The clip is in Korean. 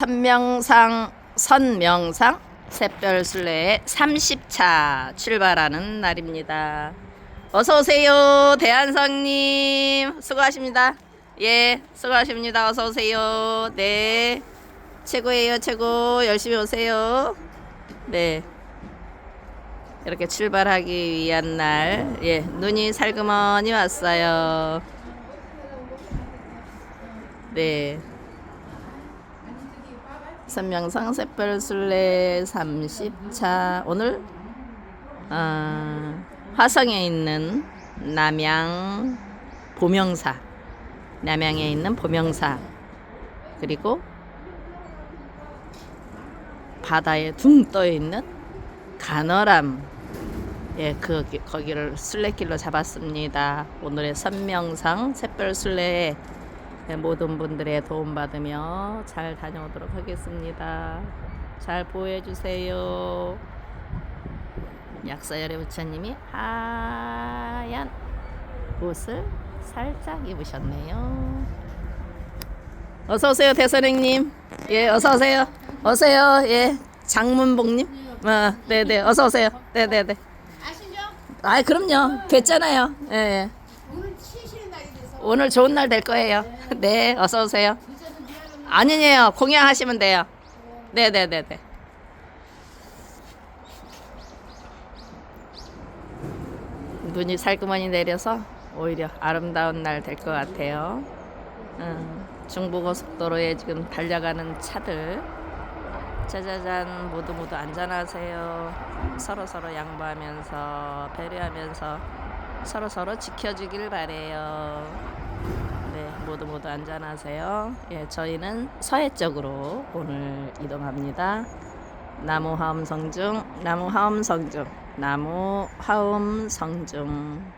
선명상 선명상 샛별순례의 30차 출발하는 날입니다. 어서 오세요, 대한성님. 수고하십니다. 예, 수고하십니다. 어서 오세요. 네, 최고예요, 최고. 열심히 오세요. 네. 이렇게 출발하기 위한 날, 예, 눈이 살그머니 왔어요. 네. 선명상 샛별순례 30차. 오늘 어, 화성에 있는 남양 보명사 남양에 있는 보명사 그리고 바다에 둥 떠 있는 가너람. 예, 그 거기를 순례길로 잡았습니다. 오늘의 선명상 네, 모든 분들의 도움 받으며 잘 다녀오도록 하겠습니다. 잘 보호해 주세요. 약사열의 부처님이 하얀 옷을 살짝 입으셨네요. 어서 오세요, 대선생님. 예, 어서 오세요. 오세요. 예, 장문복님. 어, 네, 네, 어서 오세요. 네, 네, 네. 아시죠? 아, 그럼요. 뵀잖아요. 예, 예. 오늘 치시는 날이 돼서 오늘 좋은 날 될 거예요. 네, 어서 오세요. 아니에요. 공양하시면 돼요. 네, 네, 네, 네. 눈이 살그머니 내려서 오히려 아름다운 날 될 것 같아요. 음, 중부고속도로에 지금 달려가는 차들 짜자잔 모두 모두 안전하세요. 서로 서로 양보하면서 배려하면서 서로 서로 지켜주길 바래요. 네, 모두 모두 안전하세요. 예, 저희는 서해 쪽으로 오늘 이동합니다. 나무 화엄 성중, 나무 화엄 성중, 나무 화엄 성중.